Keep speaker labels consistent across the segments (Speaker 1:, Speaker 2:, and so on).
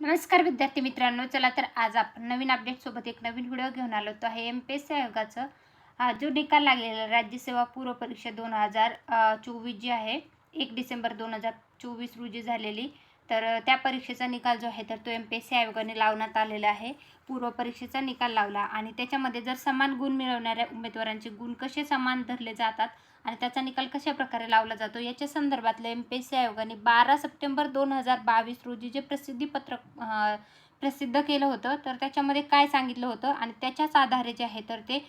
Speaker 1: नमस्कार विद्यार्थी मित्रांनो चला तर आज आपण नवीन अपडेटसोबत एक नवीन व्हिडिओ घेऊन आलो तो आहे एम पी एस सी आयोगाचं जो निकाल लागलेला राज्यसेवा पूर्व परीक्षा दोन हजार चोवीस जी आहे एक डिसेंबर दोन हजार चोवीस रोजी झालेली. तर त्या परीक्षेचा निकाल जो आहे तर तो एम पी एस सी आयोगाने लावण्यात आलेला आहे. पूर्व परीक्षेचा निकाल लावला आणि त्याच्यामध्ये जर समान गुण मिळवणाऱ्या उमेदवारांचे गुण कसे समान धरले जातात आणि त्याचा निकाल कशा प्रकारे लावला जातो? याच्या संदर्भातलं एम पी एस सी आयोगाने बारा सप्टेंबर दोन हजार बावीस रोजी जे प्रसिद्धीपत्रक प्रसिद्ध केलं होतं तर त्याच्यामध्ये काय सांगितलं होतं? आणि त्याच्याच आधारे जे आहे तर ते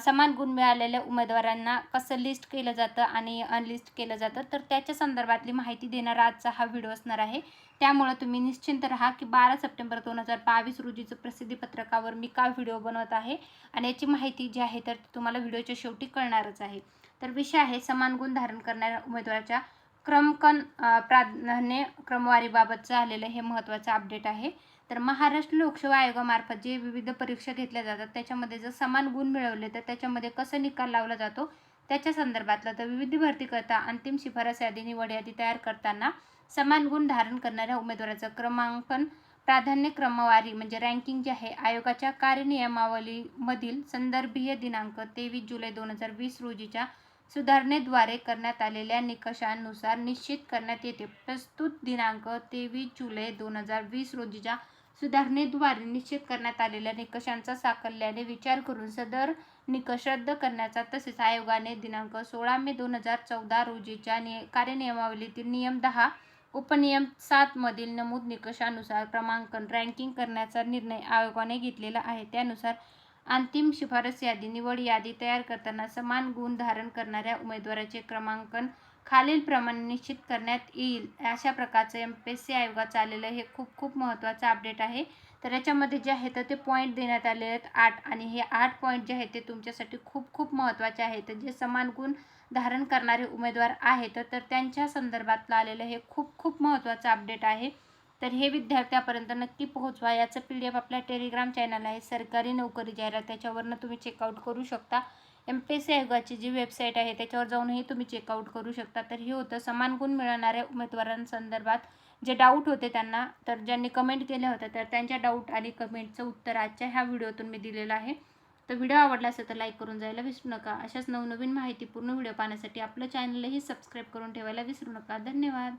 Speaker 1: समान गुण मिळालेल्या उमेदवारांना कसं लिस्ट केलं जातं आणि अनलिस्ट केलं जातं? तर त्याच्या संदर्भातली माहिती देणारा आजचा हा व्हिडिओ असणार आहे. त्यामुळं तुम्ही निश्चिंत राहा की बारा सप्टेंबर दोन हजार बावीस रोजीचं प्रसिद्धीपत्रकावर मी का व्हिडिओ बनवत आहे आणि याची माहिती जी आहे तर तुम्हाला व्हिडिओच्या शेवटी कळणारच आहे. तर विषय आहे समान गुण धारण करणाऱ्या उमेदवाराच्या क्रमकन प्राधान्य क्रमवारीबाबतचं आलेलं हे महत्त्वाचं अपडेट आहे. तर महाराष्ट्र लोकसेवा आयोगामार्फत जे विविध परीक्षा घेतल्या जातात त्याच्यामध्ये जर समान गुण मिळवले तर त्याच्यामध्ये कसं निकाल लावला जातो? त्याच्या संदर्भातलं तर विविध भरतीकरता अंतिम शिफारस यादी निवड यादी तयार करताना समान गुण धारण करणाऱ्या उमेदवाराचं क्रमांकन प्राधान्य क्रमवारी म्हणजे रँकिंग जे आहे आयोगाच्या कार्यनियमावलीमधील संदर्भीय दिनांक तेवीस जुलै दोन हजार वीस रोजीच्या सुधारणेद्वारे करण्यात आलेल्या निकषांनुसार निश्चित करण्यात येते. प्रस्तुत दिनांक तेवीस जुलै दोन हजार वीस रोजीच्या सुधारणेद्वारे निश्चित करण्यात आलेल्या निकषांचा साकल्याने विचार करून सदर निकष रद्द करण्याचा तसेच आयोगाने दिनांक सोळा मे दोन हजार चौदा रोजीच्या निय कार्यनियमावलीतील नियम दहा उपनियम सातमधील नमूद निकषानुसार क्रमांकन रँकिंग करण्याचा निर्णय आयोगाने घेतलेला आहे. त्यानुसार अंतिम शिफारस यादी निवड यादी तयार करताना समान गुण धारण करणाऱ्या उमेदवाराचे क्रमांकन खालीलप्रमाणे निश्चित करण्यात येईल. अशा प्रकारचं एम पी एस सी आयोगाचं आलेलं हे खूप खूप महत्त्वाचं अपडेट आहे. तर याच्यामध्ये जे आहे तर ते पॉईंट देण्यात आले आहेत आठ. आणि हे आठ पॉईंट जे आहेत ते तुमच्यासाठी खूप खूप महत्त्वाचे आहेत. जे समान गुण धारण करणारे उमेदवार आहेत तर त्यांच्या संदर्भातलं आलेलं हे खूप खूप महत्त्वाचं अपडेट आहे. तर हे विद्यार्थ्यापर्यंत नक्की पोहोचवा. याचं पी डी एफ आपल्या टेलिग्राम चॅनल आहे. सरकारी नोकरी जाहिरात. त्याच्यावरनं तुम्ही चेकआउट करू शकता. एम पी एस सी आयोगाची जी वेबसाईट आहे त्याच्यावर जाऊनही तुम्ही चेकआउट करू शकता. तर हे होतं समान गुण मिळणाऱ्या उमेदवारांसंदर्भात जे डाऊट होते त्यांना तर ज्यांनी कमेंट केल्या होत्या तर त्यांच्या डाऊट आणि कमेंटचं उत्तर आजच्या ह्या व्हिडिओतून मी दिलेलं आहे. तर व्हिडिओ आवडला असेल तर लाईक करून जायला विसरू नका. अशाच नवनवीन माहितीपूर्ण व्हिडिओ पाहण्यासाठी आपलं चॅनलही सबस्क्राईब करून ठेवायला विसरू नका. धन्यवाद.